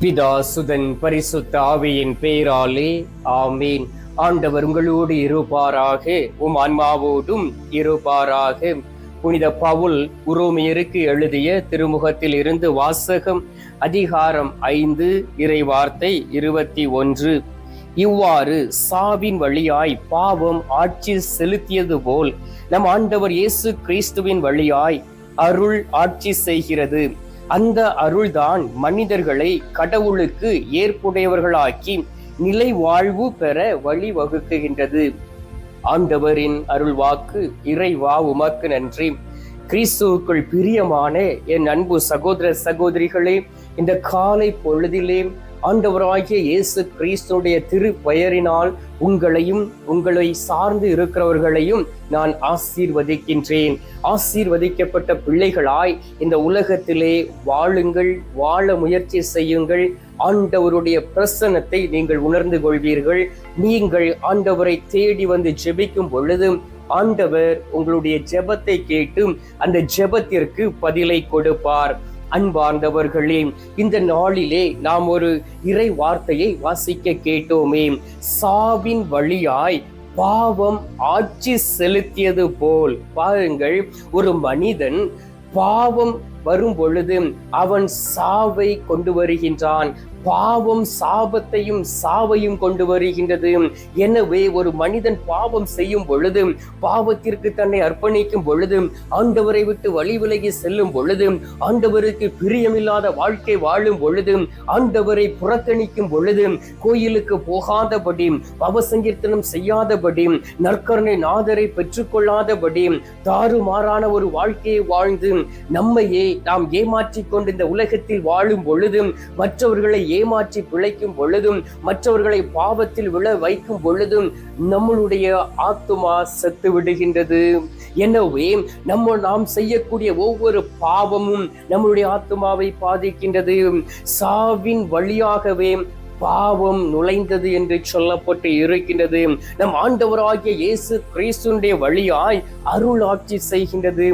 பிதா சுதன் பரிசுத்த ஆவியின் பெயராலே ஆமீன். ஆண்டவர் உங்களோடு இருப்பாராக உம் ஆன்மாவோடும் இருப்பாராக. புனித பவுல் உரோமியருக்கு எழுதிய திருமுகத்தில் இருந்து வாசகம் அதிகாரம் ஐந்து இறை வார்த்தை இருபத்தி ஒன்று. இவ்வாறு சாவின் வழியாய் பாவம் ஆட்சி செலுத்தியது போல் நம் ஆண்டவர் இயேசு கிறிஸ்துவின் வழியாய் அருள் ஆட்சி செய்கிறது. அந்த அருள்தான் மனிதர்களை கடவுளுக்கு ஏற்புடையவர்களாக்கி நிலை வாழ்வு பெற வழி வகுக்குகின்றது ஆண்டவரின் அருள் வாக்கு இறைவா உமக்கு நன்றி. கிறிஸ்துவுக்குள் பிரியமான என் அன்பு சகோதர சகோதரிகளே இந்த காலை பொழுதிலே ஆண்டவராகிய இயேசு கிறிஸ்துடைய திரு பெயரினால் உங்களையும் உங்களை சார்ந்து இருக்கிறவர்களையும் நான் ஆசீர்வதிக்கின்றேன். ஆசீர்வதிக்கப்பட்ட பிள்ளைகளாய் இந்த உலகத்திலே வாழுங்கள் வாழ முயற்சி செய்யுங்கள். ஆண்டவருடைய பிரசன்னத்தை நீங்கள் உணர்ந்து கொள்வீர்கள். நீங்கள் ஆண்டவரை தேடி வந்து ஜெபிக்கும் பொழுது ஆண்டவர் உங்களுடைய ஜெபத்தை கேட்டு அந்த ஜெபத்திற்கு பதிலை கொடுப்பார். அன்பார்ந்தவர்களே இந்த நாளிலே நாம் ஒரு இறை வார்த்தையை வாசிக்க கேட்டோமே. சாவின் வழியாய் பாவம் ஆட்சி செலுத்தியது போல். பாருங்கள் ஒரு மனிதன் பாவம் வரும் பொழுது அவன் சாவை கொண்டு வருகின்றான். பாவம் சாபத்தையும் சாவையும் கொண்டு வருகின்றது. எனவே ஒரு மனிதன் பாவம் செய்யும் பொழுது பாவத்திற்கு தன்னை அர்ப்பணிக்கும் பொழுது ஆண்டவரை விட்டு வழி விலகி செல்லும் பொழுது ஆண்டவருக்கு பிரியமில்லாத வாழ்க்கை வாழும் பொழுது ஆண்டவரை புறக்கணிக்கும் பொழுது கோயிலுக்கு போகாதபடி பவசங்கீர்த்தனம் செய்யாதபடி நற்கரணை நாதரை பெற்றுக்கொள்ளாதபடி தாறுமாறான ஒரு வாழ்க்கையை வாழ்ந்து நம்மையே நாம் ஏமாற்றிக் கொண்டு இந்த உலகத்தில் வாழும் பொழுது மற்றவர்களை ஏமாற்றி பிழைக்கும் பொழுதும் மற்றவர்களை பாவத்தில் விழ வைக்கும் பொழுதும் நம்மளுடைய ஆத்துமா செத்து விடுகின்றது. எனவே நம்ம நாம் செய்யக்கூடிய ஒவ்வொரு பாவமும் நம்மளுடைய ஆத்துமாவை பாதிக்கின்றது. சாவின் வழியாகவே பாவம் நுழைந்தது என்று சொல்லப்பட்டு இருக்கின்றது. நம் ஆண்டவராகிய இயேசு கிறிஸ்துடைய வழியாய் அருள் ஆட்சி செய்கின்றது.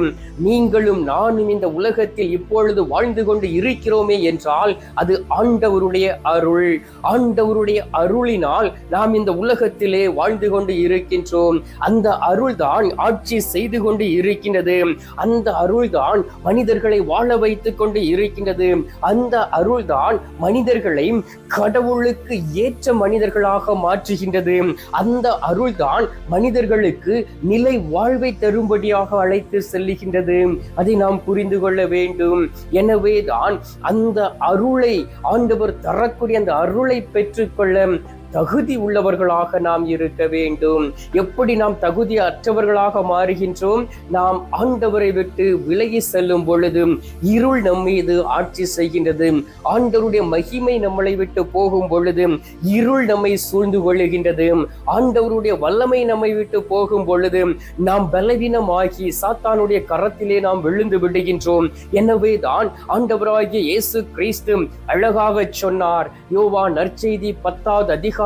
நீங்களும் நானும் இந்த உலகத்தில் இப்பொழுது வாழ்ந்து கொண்டு இருக்கிறோமே என்றால் அது ஆண்டவருடைய அருள். ஆண்டவருடைய அருளினால் நாம் இந்த உலகத்திலே வாழ்ந்து கொண்டு இருக்கின்றோம். அந்த அருள் தான் ஆட்சி செய்து கொண்டு இருக்கின்றது. அந்த அருள் தான் மனிதர்களை வாழ வைத்துக் கொண்டு இருக்கின்றது. அந்த அருள் தான் மனிதர்களை கடவுளுக்கு ஏற்ற மனிதர்களாக மாற்றுகின்றது. அந்த அருள்தான் மனிதர்களுக்கு நிலை வாழ்வை தரும்படியாக அழைத்து செல்லுகின்றது. அதை நாம் புரிந்து கொள்ள வேண்டும். எனவே தான் அந்த அருளை ஆண்டவர் தரக்கூடிய அந்த அருளை பெற்றுக்கொள்ள தகுதி உள்ளவர்களாக நாம் இருக்க வேண்டும். எப்படி நாம் தகுதி அற்றவர்களாக மாறுகின்றோம்? நாம் ஆண்டவரை விட்டு விலகி செல்லும் பொழுது இருள் நம்மீது ஆட்சி செய்கின்றது. ஆண்டவருடைய மகிமை நம்மளை விட்டு போகும் பொழுது இருள் நம்மை சூழ்ந்து கொள்ளுகின்றது. ஆண்டவருடைய வல்லமை நம்மை விட்டு போகும் பொழுது நாம் பலவீனமாகி சாத்தானுடைய கரத்திலே நாம் விழுந்து விடுகின்றோம். எனவே தான் ஆண்டவராகிய இயேசு கிறிஸ்து அழகாக சொன்னார். யோவா நற்செய்தி பத்தாவது அதிகாரம்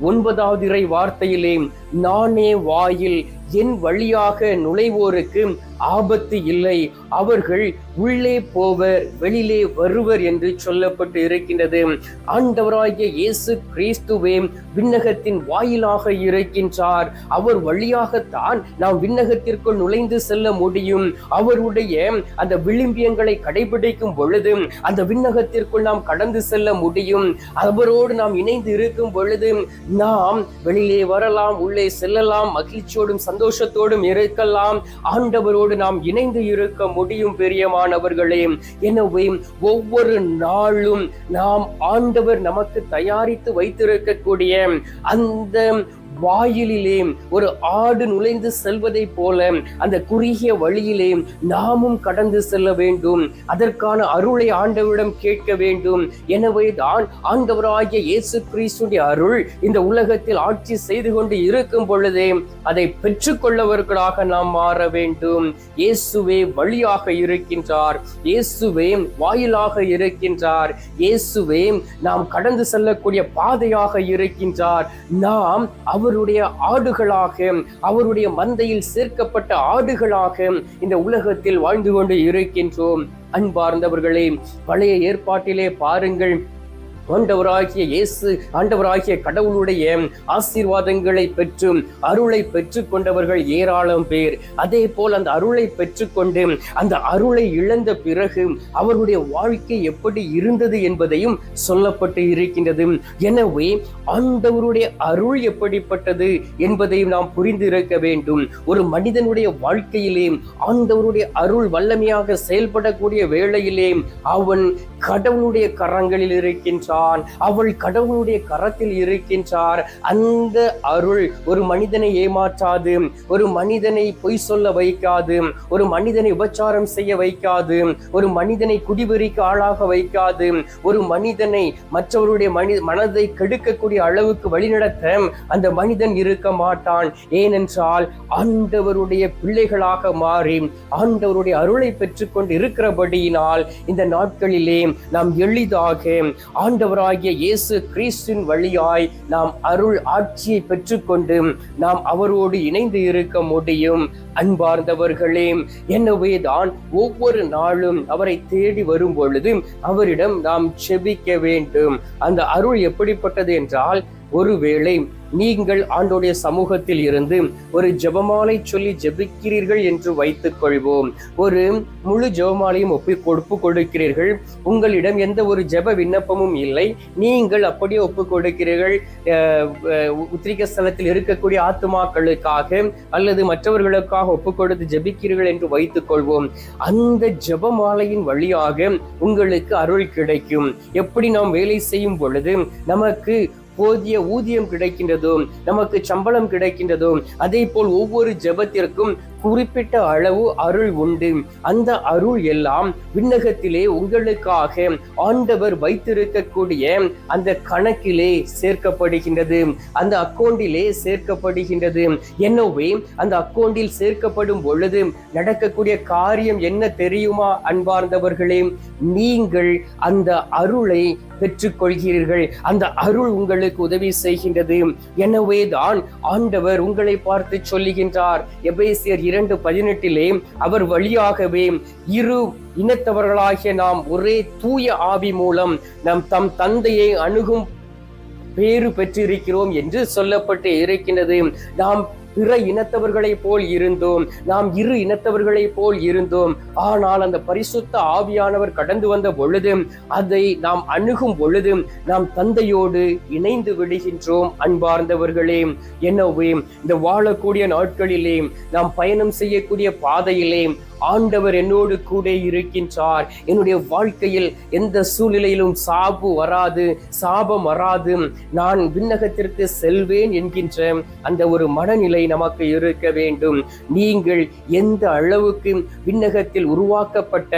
ஒன்பதாவது இறை வார்த்தையிலே நானே வாயில் என் வழியாக நுழைவோருக்கு ஆபத்து இல்லை. அவர்கள் உள்ளே போவர் வெளியிலே வருவர் என்று சொல்லப்பட்டு இருக்கின்றது. ஆண்டவராகிய இயேசு கிறிஸ்துவே விண்ணகத்தின் வாயிலாக இருக்கின்றார். அவர் வழியாகத்தான் நாம் விண்ணகத்திற்குள் நுழைந்து செல்ல முடியும். அவருடைய அந்த விளிம்பியங்களை கடைபிடிக்கும் பொழுது அந்த விண்ணகத்திற்குள் நாம் கடந்து செல்ல முடியும். அவரோடு நாம் இணைந்து இருக்கும் பொழுது நாம் வெளியிலே வரலாம் உள்ளே செல்லலாம் மகிழ்ச்சியோடும் சந்தோஷத்தோடும் இருக்கலாம். ஆண்டவரோடு நாம் இணைந்து இருக்க முடியும் பெரியமானவர்களே எனவே ஒவ்வொரு நாளும் நாம் ஆண்டவர் நமக்கு தயாரித்து வைத்திருக்கக்கூடிய அந்த வாயிலே ஒரு ஆடு நுழைந்து செல்வதை போல அந்த குறுகிய வழியிலே நாமும் கடந்து செல்ல வேண்டும். அதற்கான அருளை ஆண்டவரிடம் கேட்க வேண்டும். எனவே தான் ஆண்டவராகிய இயேசு கிறிஸ்துடைய அருள் இந்த உலகத்தில் ஆட்சி செய்து கொண்டு இருக்கும் பொழுதே அதை பெற்றுக்கொள்ளவர்களாக நாம் மாற வேண்டும். இயேசுவே வழியாக இருக்கின்றார். இயேசுவே வாயிலாக இருக்கின்றார். இயேசுவே நாம் கடந்து செல்லக்கூடிய பாதையாக இருக்கின்றார். நாம் அவருடைய ஆடுகளாக அவருடைய மந்தையில் சேர்க்கப்பட்ட ஆடுகளாக இந்த உலகத்தில் வாழ்ந்து கொண்டு இருக்கின்றோம். அன்பார்ந்தவர்களே பழைய ஏற்பாட்டிலே பாருங்கள் ஆண்டவராகிய இயேசு ஆண்டவராகிய கடவுளுடைய ஆசீர்வாதங்களை பெற்று அருளை பெற்றுக்கொண்டவர்கள் ஏராளம் பேர். அதே போல் அந்த அருளை பெற்றுக்கொண்டு அந்த அருளை இழந்த பிறகு அவருடைய வாழ்க்கை எப்படி இருந்தது என்பதையும் சொல்லப்பட்டு இருக்கின்றது. எனவே ஆண்டவருடைய அருள் எப்படிப்பட்டது என்பதையும் நாம் புரிந்து இருக்க வேண்டும். ஒரு மனிதனுடைய வாழ்க்கையிலே ஆண்டவருடைய அருள் வல்லமையாக செயல்படக்கூடிய வேளையிலே அவன் கடவுளுடைய கரங்களில் இருக்கின்றான். இருக்கின்றான் அவள் கடவுளுடைய கரத்தில் இருக்கின்றார். அந்த அருள் ஒரு மனிதனை ஏமாற்றாது ஒரு மனிதனை பொய் சொல்ல வைக்காது ஒரு மனிதனை உபச்சாரம் செய்ய வைக்காது ஒரு மனிதனை குடிவெறிக்கு ஆளாக வைக்காது ஒரு மனிதனை மற்றவருடைய மனி மனதை கெடுக்கக்கூடிய அளவுக்கு வழிநடத்த அந்த மனிதன் இருக்க மாட்டான். ஏனென்றால் ஆண்டவருடைய பிள்ளைகளாக மாறி ஆண்டவருடைய அருளை பெற்றுக்கொண்டு இருக்கிறபடியினால் இந்த நாட்களிலே நாம் எளிதாக ஆண்ட ஆண்டவராகிய இயேசு கிறிஸ்துவின் வழியாய் நாம் அருள் ஆட்சியை பெற்றுக்கொண்டு நாம் அவரோடு இணைந்து இருக்க முடியும். அன்பார்ந்தவர்களே எனவே தான் ஒவ்வொரு நாளும் அவரை தேடி வரும் பொழுது அவரிடம் நாம் செபிக்க வேண்டும். அந்த அருள் எப்படிப்பட்டது என்றால் ஒருவேளை நீங்கள் ஆண்டோடைய சமூகத்தில் இருந்து ஒரு ஜெபமாலை சொல்லி ஜெபிக்கிறீர்கள் என்று வைத்துக் கொள்வோம் ஒரு முழு ஜெபமாலையும் ஒப்பி ஒப்பு கொடுக்கிறீர்கள். உங்களிடம் எந்த ஒரு ஜெப விண்ணப்பமும் இல்லை. நீங்கள் அப்படியே ஒப்பு கொடுக்கிறீர்கள். உத்திரிக்க ஸ்தலத்தில் இருக்கக்கூடிய ஆத்துமாக்களுக்காக அல்லது மற்றவர்களுக்காக ஒப்பு கொடுத்து ஜெபிக்கிறீர்கள் என்று வைத்துக் கொள்வோம் அந்த ஜெபமாலையின் வழியாக உங்களுக்கு அருள் கிடைக்கும். எப்படி நாம் வேலை செய்யும் பொழுது நமக்கு போதிய ஊதியம் கிடைக்கின்றதும் நமக்கு சம்பளம் கிடைக்கின்றதும் அதே போல் ஒவ்வொரு ஜெபத்திற்கும் குறிப்பிட்ட அளவு அருள் உண்டு. அந்த அருள் எல்லாம் விண்ணகத்திலே உங்களுக்காக ஆண்டவர் வைத்திருக்கக்கூடிய அந்த கணக்கிலே சேர்க்கப்படுகின்றது. அந்த அக்கௌண்டிலே சேர்க்கப்படுகின்றது. எனவே அந்த அக்கௌண்டில் சேர்க்கப்படும் பொழுது நடக்கக்கூடிய காரியம் என்ன தெரியுமா அன்பார்ந்தவர்களே? நீங்கள் அந்த அருளை பெற்றுக்கொள்கிறீர்கள். அந்த அருள் உங்களுக்கு உதவி செய்கின்றது. எனவே தான் ஆண்டவர் உங்களை பார்த்து சொல்லுகின்றார். எபேசியர் இரண்டு பதினெட்டிலே அவர் வழியாகவே இரு இனத்தவர்களாகிய நாம் ஒரே தூய ஆவி மூலம் நம் தம் தந்தையை அணுகும் பேறு பெற்றிருக்கிறோம் என்று சொல்லப்பட்டு இருக்கின்றது நாம் பிற இனத்தவர்களைப் போல் இருந்தோம். நாம் இரு இனத்தவர்களைப் போல் இருந்தோம். ஆனால் அந்த பரிசுத்த ஆவியானவர் கடந்து வந்த பொழுது அதை நாம் அணுகும் பொழுது நாம் தந்தையோடு இணைந்து விடுகின்றோம் அன்பார்ந்தவர்களே. எனவே இந்த வாழக்கூடிய நாட்களிலே நாம் பயணம் செய்யக்கூடிய பாதையிலே ஆண்டவர் என்னோடு கூட இருக்கின்றார். என்னுடைய வாழ்க்கையில் எந்த சூழ்நிலையிலும் சாபு வராது சாபம் வராது. நான் விண்ணகத்திற்கு செல்வேன் என்கின்ற அந்த ஒரு மனநிலை நமக்கு இருக்க வேண்டும். நீங்கள் எந்த அளவுக்கு விண்ணகத்தில் உருவாக்கப்பட்ட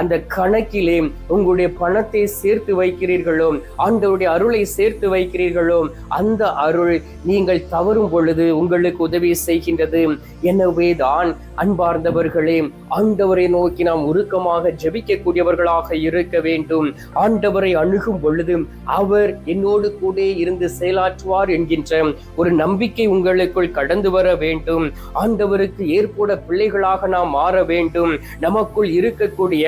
அந்த கணக்கிலே உங்களுடைய பணத்தை சேர்த்து வைக்கிறீர்களோ ஆண்டவருடைய அருளை சேர்த்து வைக்கிறீர்களோ அந்த அருள் நீங்கள் தவறும் பொழுது உங்களுக்கு உதவி செய்கின்றது. எனவே தான் அன்பார்ந்தவர்களே ஆண்டவரை நோக்கி நாம் உருக்கமாக ஜெபிக்கக்கூடியவர்களாக இருக்க வேண்டும். ஆண்டவரை அணுகும் பொழுது அவர் என்னோடு கூட இருந்து செயலாற்றுவார் என்கின்ற ஒரு நம்பிக்கை உங்களுக்குள் கடந்து வர வேண்டும். ஆண்டவருக்கு ஏற்பட பிள்ளைகளாக நாம் மாற வேண்டும். நமக்குள் இருக்கக்கூடிய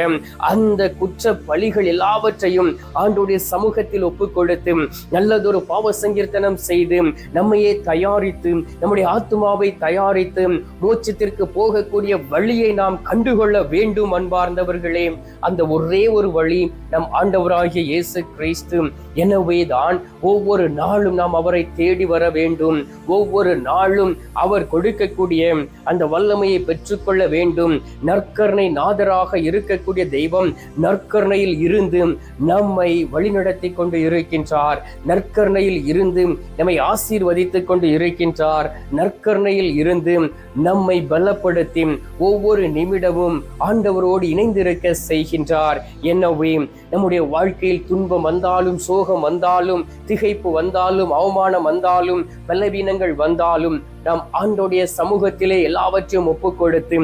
அந்த குற்ற பழிகள் எல்லாவற்றையும் ஆண்டுடைய சமூகத்தில் ஒப்பு கொடுத்து நல்லதொரு பாவ சங்கீர்த்தனம் செய்து நம்மையே தயாரித்து நம்முடைய ஆத்மாவை தயாரித்து மோட்சத்திற்கு போகக்கூடிய வழியை நாம் கண்டுகொள்ள வேண்டும் அன்பார்ந்தவர்களே. அந்த ஒரே ஒரு வழி நம் ஆண்டவராகிய இயேசு கிறிஸ்து. எனவே தான் ஒவ்வொரு நாளும் நாம் அவரை தேடி வர வேண்டும். ஒவ்வொரு நாளும் அவர் கொடுக்கக்கூடிய அந்த வல்லமையை பெற்றுக்கொள்ள வேண்டும். நற்கருணை நாதராக இருக்கக்கூடிய தெய்வம் நற்கருணையில் இருந்து நம்மை வழிநடத்தி கொண்டு இருக்கின்றார். நற்கருணையில் இருந்து நம்மை ஆசீர்வதித்துக் கொண்டு இருக்கின்றார். நற்கருணையில் இருந்து நம்மை பலப்படுத்தி ஒவ்வொரு நிமிடமும் ஆண்டவரோடு இணைந்திருக்க செய்கின்றார். எனவே நம்முடைய வாழ்க்கையில் துன்பம் வந்தாலும் சோகம் வந்தாலும் திகைப்பு வந்தாலும் அவமானம் வந்தாலும் பலவீனங்கள் வந்தாலும் நாம் ஆண்டோடைய சமூகத்திலே எல்லாவற்றையும் ஒப்பு கொடுத்து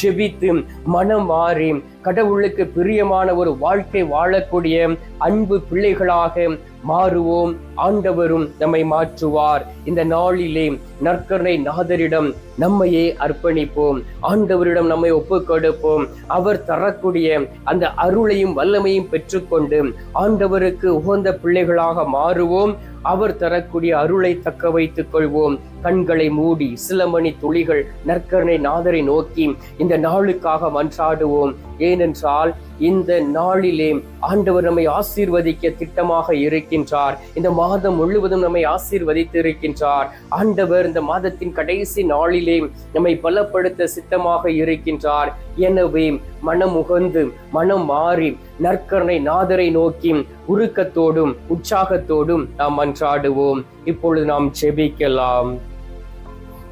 ஜெபித்து மனம் மாறி கடவுளுக்கு பிரியமான ஒரு வாழ்க்கை வாழக்கூடிய அன்பு பிள்ளைகளாக மாறுவோம். ஆண்டவரும் நம்மை மாற்றுவார். இந்த நாளிலே நற்கருணை நாதரிடம் நம்மையே அர்ப்பணிப்போம். ஆண்டவரிடம் நம்மை ஒப்பு கொடுப்போம் அவர் தரக்கூடிய அந்த அருளையும் வல்லமையும் பெற்றுக்கொண்டு ஆண்டவருக்கு உகந்த பிள்ளைகளாக மாறுவோம். அவர் தரக்கூடிய அருளை தக்க வைத்துக் கொள்வோம் கண்களை மூடி சில மணி துளிகள் நற்கருணை நாதரை நோக்கி இந்த நாளுக்காக மன்றாடுவோம். ஏனென்றால் இந்த நாளிலே ஆண்டவர் நம்மை ஆசீர்வதிக்க திட்டமாக இருக்கின்றார். இந்த மாதம் முழுவதும் நம்மை ஆசீர்வதித்து இருக்கின்றார் ஆண்டவர் இந்த மாதத்தின் கடைசி நாளிலே நம்மை பலப்படுத்த சித்தமாக இருக்கின்றார். எனவே மனம் உகந்து மனம் மாறி நற்கருணை நாதரை நோக்கி உருக்கத்தோடும் உற்சாகத்தோடும் நாம் மன்றாடுவோம். இப்பொழுது நாம் செபிக்கலாம்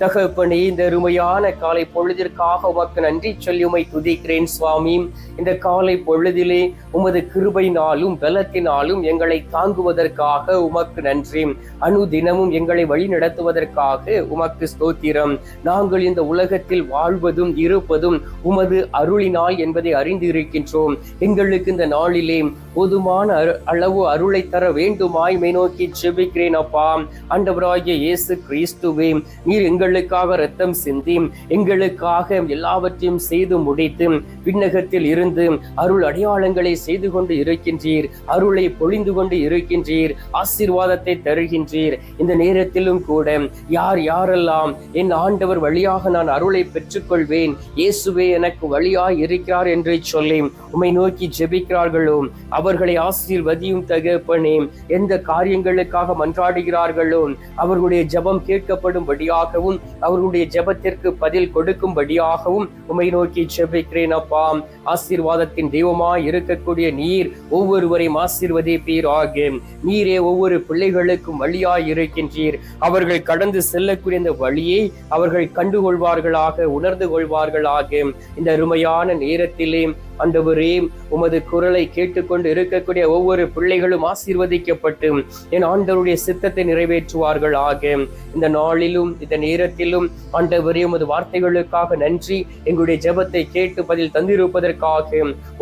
தகப்பனே இந்த அருமையான காலை பொழுதிற்காக உமக்கு நன்றி சொல்லி உமை துதிக்கிறேன் சுவாமி. இந்த காலை பொழுதிலே உமது கிருபையினாலும் பலத்தினாலும் எங்களை தாங்குவதற்காக உமக்கு நன்றி. அணுதினமும் எங்களை வழி நடத்துவதற்காக உமக்கு ஸ்தோத்திரம். நாங்கள் இந்த உலகத்தில் வாழ்வதும் இருப்பதும் உமது அருளினால் என்பதை அறிந்து இருக்கின்றோம் எங்களுக்கு இந்த நாளிலே போதுமான அளவு அருளை தர வேண்டுமாய் மேநோக்கி செபிக்கிறேன் அப்பா. அண்டவராகிய இயேசு கிறிஸ்துவே நீர் எங்களுக்காக ரத்தம் சிந்தி எங்களுக்காக எல்லாவற்றையும் செய்து முடித்து விண்ணகத்தில் இருந்து அருள் அடையாளங்களை செய்து கொண்டு இருக்கின்றீர் அருளை பொழிந்து கொண்டு இருக்கின்றீர் ஆசீர்வாதத்தை தருகின்றீர். இந்த நேரத்திலும் கூட யார் யாரெல்லாம் என் ஆண்டவர் வழியாக நான் அருளை பெற்றுக்கொள்வேன் இயேசுவே எனக்கு வழியாய் இருக்கிறார் என்று சொல்லி உம்மை நோக்கி ஜெபிக்கிறார்களோ அவர்களை ஆசீர்வதியும் தகப்பனே எந்த காரியங்களுக்காக மன்றாடுகிறார்களோ அவர்களுடைய ஜெபம் கேட்கப்படும்படியாகவும் அவர்களுடைய ஜெபத்திற்கு பதில் கொடுக்கும்படியாகவும் உமை நோக்கி ஜெபிக்கிறேன் அப்பா. ஆசீர்வாதத்தின் தெய்வமாய் இருக்கக்கூடிய நீர் ஒவ்வொருவரையும் ஆசீர்வதிப்பீராக. நீரே ஒவ்வொரு பிள்ளைகளுக்கும் வழியாய் இருக்கின்றீர். அவர்கள் கடந்து செல்லக்கூடிய இந்த வழியை அவர்கள் கண்டுகொள்வார்களாக உணர்ந்து கொள்வார்களாக. இந்த அருமையான நேரத்திலே அந்தவரே உமது குரலை கேட்டுக்கொண்டு இருக்கக்கூடிய ஒவ்வொரு பிள்ளைகளும் ஆசீர்வதிக்கப்பட்டு என் ஆண்டவருடைய சித்தத்தை நிறைவேற்றுவார்கள் ஆக இந்த நாளிலும் இந்த நேர நேரத்திலும் ஆண்டவரே உமது வார்த்தைகளுக்காக நன்றி. எங்களுடைய ஜெபத்தை கேட்டு பதில் தந்திருப்பதற்காக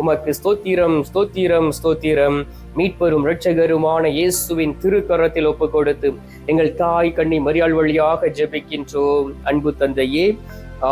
உமக்கு ஸ்தோத்திரம் ஸ்தோத்திரம் ஸ்தோத்திரம். மீட்பெரும் இரட்சகருமான இயேசுவின் திருக்கரத்தில் ஒப்பு கொடுத்து எங்கள் தாய் கண்ணி மரியாள் வழியாக ஜெபிக்கின்றோம். அன்பு தந்தையே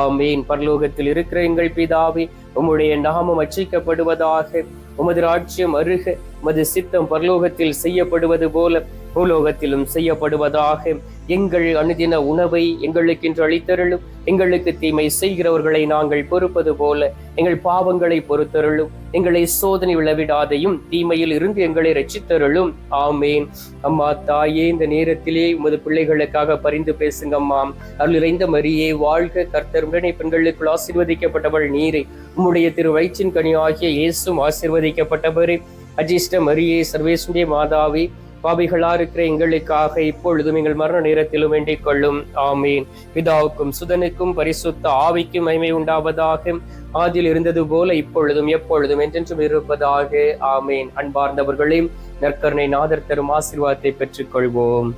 ஆமீன். பரலோகத்தில் இருக்கிற எங்கள் பிதாவே உம்முடைய நாமம் அச்சிக்கப்படுவதாக உமது ராஜ்யம் அருக உமது சித்தம் பரலோகத்தில் செய்யப்படுவது போல பூலோகத்திலும் செய்யப்படுவதாக எங்கள் அனுதின உணவை எங்களுக்கு இன்று அளித்தருளும். எங்களுக்கு தீமை செய்கிறவர்களை நாங்கள் பொறுப்பது போல எங்கள் பாவங்களை பொறுத்தருளும். எங்களை சோதனை விளவிடாதையும் தீமையில் இருந்து எங்களை ரச்சித்தருளும் ஆமேன். அம்மா தாயே இந்த நேரத்திலே உமது பிள்ளைகளுக்காக பரிந்து பேசுங்க அம்மா. அருள் இறைந்த மரியே வாழ்க கர்த்தர். உடனே பெண்களுக்குள் ஆசீர்வதிக்கப்பட்டவள் நீரை. உம்முடைய திரு வயிற்றின் கனி ஆகிய இயேசும் ஆசீர்வதிக்கப்பட்டவரே. அஜிஷ்ட மரியே சர்வேசுடைய மாதாவி பாபிகளா இருக்கிற எங்களுக்காக இப்பொழுதும் எங்கள் மரண நேரத்திலும் வேண்டிக் கொள்ளும். ஆமீன். பிதாவுக்கும் சுதனுக்கும் பரிசுத்த ஆவிக்கும் மைமை உண்டாவதாக ஆதில் இருந்தது போல இப்பொழுதும் எப்பொழுதும் என்றென்றும் இருப்பதாக. ஆமீன். அன்பார்ந்தவர்களையும் நற்கருணை நாதர் தரும் ஆசீர்வாதத்தை பெற்றுக் கொள்வோம்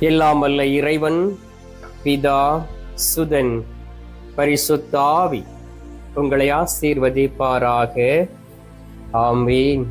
எல்லாம் வல்ல இறைவன் பிதா சுதன் பரிசுத்த ஆவி. உங்களை ஆசீர்வதிப்பாராக. ஆமீன்.